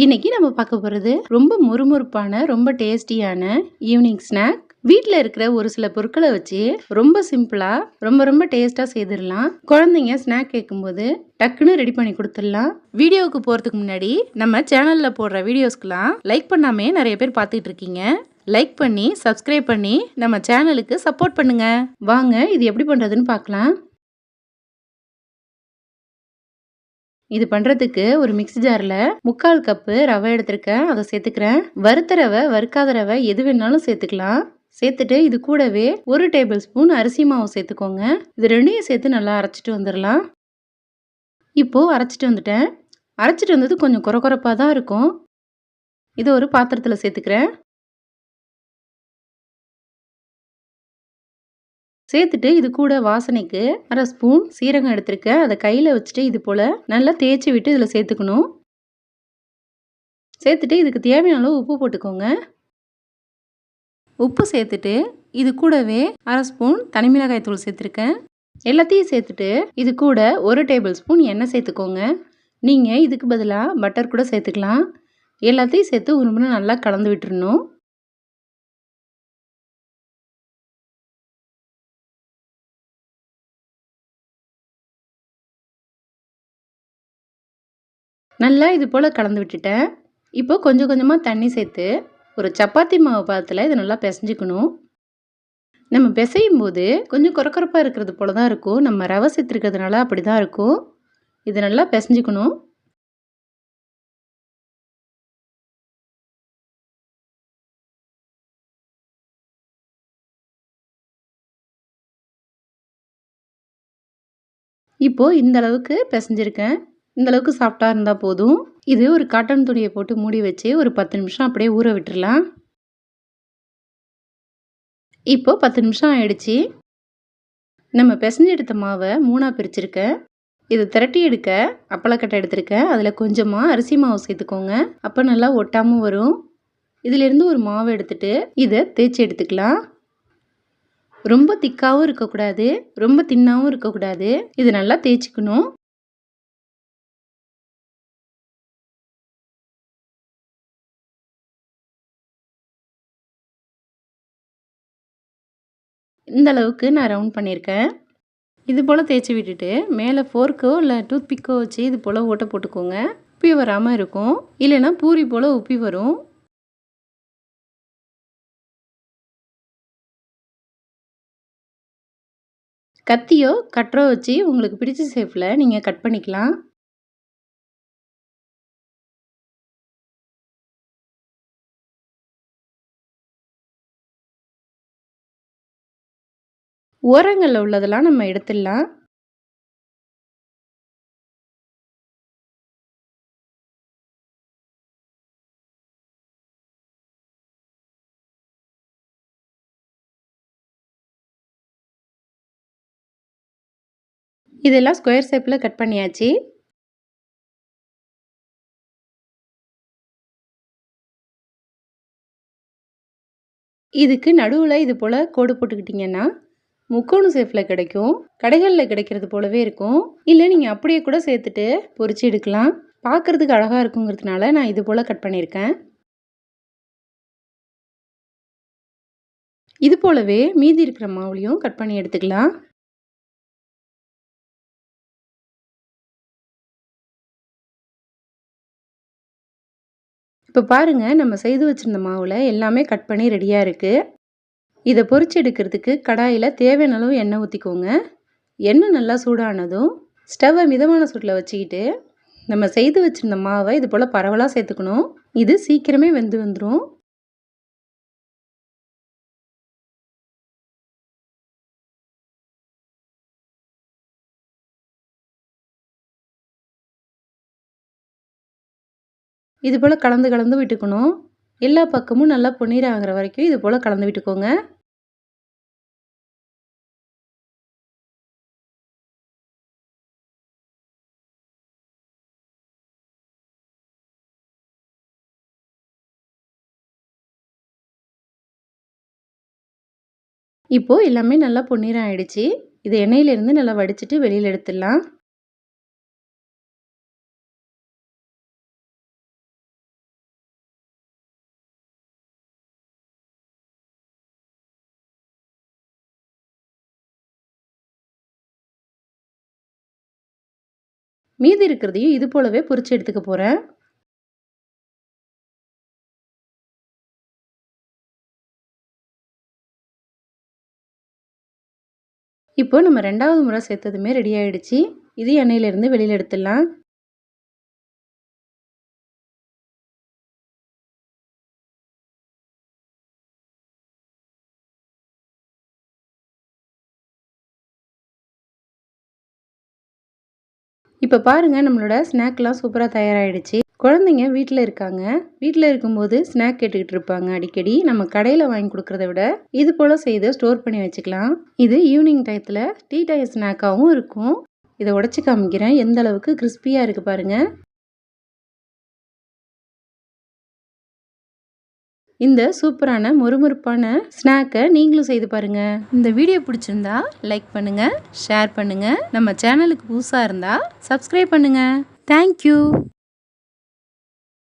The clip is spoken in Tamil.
இன்னைக்கு நம்ம பார்க்க போகிறது ரொம்ப மொறுமொறுப்பான ரொம்ப டேஸ்டியான ஈவினிங் ஸ்நாக் வீட்டில் இருக்கிற ஒரு சில பொருட்களை வச்சு ரொம்ப சிம்பிளாக ரொம்ப ரொம்ப டேஸ்ட்டாக செய்திடலாம். குழந்தைங்க ஸ்நாக் கேட்கும்போது டக்குன்னு ரெடி பண்ணி கொடுத்துடலாம். வீடியோவுக்கு போகிறதுக்கு முன்னாடி நம்ம சேனலில் போடுற வீடியோஸ்க்கெலாம் லைக் பண்ணாமே நிறைய பேர் பார்த்துட்டு இருக்கீங்க. லைக் பண்ணி சப்ஸ்கிரைப் பண்ணி நம்ம சேனலுக்கு சப்போர்ட் பண்ணுங்க. வாங்க இது எப்படி பண்ணுறதுன்னு பார்க்கலாம். இது பண்ணுறதுக்கு ஒரு மிக்ஸி ஜாரில் முக்கால் கப்பு ரவை எடுத்திருக்கேன். அதை சேர்த்துக்கிறேன். வறுத்த ரவை வறுக்காத ரவை எது வேணாலும் சேர்த்துக்கலாம். சேர்த்துட்டு இது கூடவே ஒரு டேபிள் ஸ்பூன் அரிசி மாவு சேர்த்துக்கோங்க. இது ரெண்டையும் சேர்த்து நல்லா அரைச்சிட்டு வந்துடலாம். இப்போது அரைச்சிட்டு வந்துட்டேன். அரைச்சிட்டு வந்தது கொஞ்சம் குறக்குறப்பாக தான் இருக்கும். இதை ஒரு பாத்திரத்தில் சேர்த்துக்கிறேன். சேர்த்துட்டு இது கூட வாசனைக்கு அரை ஸ்பூன் சீரகம் எடுத்திருக்கேன். அதை கையில் வச்சுட்டு இது போல் நல்லா தேய்ச்சி விட்டு இதில் சேர்த்துக்கணும். சேர்த்துட்டு இதுக்கு தேவையான அளவு உப்பு போட்டுக்கோங்க. உப்பு சேர்த்துட்டு இது கூடவே அரை ஸ்பூன் தனி தூள் சேர்த்துருக்கேன். எல்லாத்தையும் சேர்த்துட்டு இது கூட ஒரு டேபிள் ஸ்பூன் எண்ணெய் சேர்த்துக்கோங்க. நீங்கள் இதுக்கு பதிலாக பட்டர் கூட சேர்த்துக்கலாம். எல்லாத்தையும் சேர்த்து ஒரு நல்லா கலந்து விட்டுருணும் நல்லா இது போல் கலந்து விட்டுட்டேன். இப்போ கொஞ்சம் கொஞ்சமாக தண்ணி சேர்த்து ஒரு சப்பாத்தி மாவு பாதத்தில் இதை நல்லா பிசைஞ்சிக்கணும். நம்ம பிசையும் போது கொஞ்சம் குறக்குறப்பாக இருக்கிறது போல தான் இருக்கும். நம்ம ரவை சேர்த்துருக்கிறதுனால அப்படி தான் இருக்கும். இதை நல்லா பிசைஞ்சிக்கணும். இப்போது இந்த அளவுக்கு பிசைஞ்சிருக்கேன். இந்தளவுக்கு சாஃப்டாக இருந்தால் போதும். இது ஒரு காட்டன் துணியை போட்டு மூடி வச்சு ஒரு பத்து நிமிஷம் அப்படியே ஊற விட்டுடலாம் இப்போ பத்து நிமிஷம் ஆயிடுச்சு. நம்ம பிசைஞ்சு எடுத்த மாவை மூணாக பிரிச்சிருக்கேன் இது திரட்டி எடுக்க அப்பளக்கட்டை எடுத்திருக்கேன் அதில் கொஞ்சமாக அரிசி மாவு சேர்த்துக்கோங்க. அப்போ நல்லா ஒட்டாமல் வரும். இதிலேருந்து ஒரு மாவு எடுத்துட்டு இதை தேய்ச்சி எடுத்துக்கலாம். ரொம்ப திக்காகவும் இருக்கக்கூடாது. ரொம்ப தின்னாகவும் இருக்கக்கூடாது. இது நல்லா தேய்ச்சிக்கணும். இந்த அளவுக்கு நான் ரவுண்ட் பண்ணியிருக்கேன் இது போல் தேய்ச்சி விட்டுட்டு மேலே ஃபோர்க்கோ இல்லை டூத் பிக்கோ வச்சு இது போல் ஓட்டை போட்டுக்கோங்க. உப்பி வராமல் இருக்கும். இல்லைன்னா பூரி போல் உப்பி வரும். கத்தியோ கட்டரோ வச்சு உங்களுக்கு பிடிச்ச ஷேப்பில் நீங்கள் கட் பண்ணிக்கலாம். ஓரங்களில் உள்ளதெல்லாம் நம்ம எடுத்துடலாம். இதெல்லாம் ஸ்கொயர் ஷேப்பில் கட் பண்ணியாச்சு. இதுக்கு நடுவில் இது போல் கோடு போட்டுக்கிட்டிங்கன்னா முக்கோண ஷேப்பில் கிடைக்கும் கடைகளில் கிடைக்கிறது போலவே இருக்கும். இல்லை நீங்கள் அப்படியே கூட சேர்த்துட்டு பொறிச்சு எடுக்கலாம். பார்க்குறதுக்கு அழகாக இருக்குங்கிறதுனால நான் இது போல் கட் பண்ணியிருக்கேன். இது போலவே மீதி இருக்கிற மாவுலையும் கட் பண்ணி எடுத்துக்கலாம். இப்போ பாருங்கள் நம்ம செய்து வச்சுருந்த மாவில் எல்லாமே கட் பண்ணி ரெடியாக இருக்குது இதை பொறிச்சு எடுக்கிறதுக்கு கடாயில் தேவையான அளவு எண்ணெய் ஊற்றிக்கோங்க எண்ணெய் நல்லா சூடானதும் ஸ்டவ்வை மிதமான சூட்டில் வச்சுக்கிட்டு நம்ம செய்து வச்சுருந்த மாவை இது போல் பரவலாக சேர்த்துக்கணும். இது சீக்கிரமே வெந்து வந்துடும் இது போல் கலந்து கலந்து விட்டுக்கணும். எல்லா பக்கமும் நல்லா பொன்னீர் ஆகிற வரைக்கும் இது போல் கலந்து விட்டுக்கோங்க. இப்போது எல்லாமே நல்லா பொன்னிறம் ஆயிடுச்சு. இது எண்ணெயிலேருந்து நல்லா வடிச்சிட்டு வெளியில் எடுத்துடலாம். மீதி இருக்கிறதையும் இது போலவே பொரிச்சு எடுத்துக்க போகிறேன் இப்போ நம்ம ரெண்டாவது முறை சேர்த்ததுமே ரெடி ஆகிடுச்சி இது எண்ணெயிலேருந்து வெளியில் எடுத்துடலாம். இப்போ பாருங்கள் நம்மளோட ஸ்நாக்லாம் சூப்பராக தயாராகிடுச்சு குழந்தைங்க வீட்டில் இருக்காங்க. வீட்டில் இருக்கும்போது ஸ்நாக் கேட்டுக்கிட்டு இருப்பாங்க. அடிக்கடி நம்ம கடையில் வாங்கி கொடுக்குறத விட இது போல் செய்து ஸ்டோர் பண்ணி வச்சுக்கலாம். இது ஈவினிங் டயத்தில் டீ டைம் ஸ்நாக்காகவும் இருக்கும். இதை உடச்சி காமிக்கிறேன். எந்த அளவுக்கு கிறிஸ்பியாக இருக்குது பாருங்கள் இந்த சூப்பரான மொறுமொறுப்பான ஸ்நாக்கை நீங்களும் செய்து பாருங்க. இந்த வீடியோ பிடிச்சிருந்தா லைக் பண்ணுங்க ஷேர் பண்ணுங்க. நம்ம சேனலுக்கு புதுசாக இருந்தால் சப்ஸ்கிரைப் பண்ணுங்க. தேங்க்யூ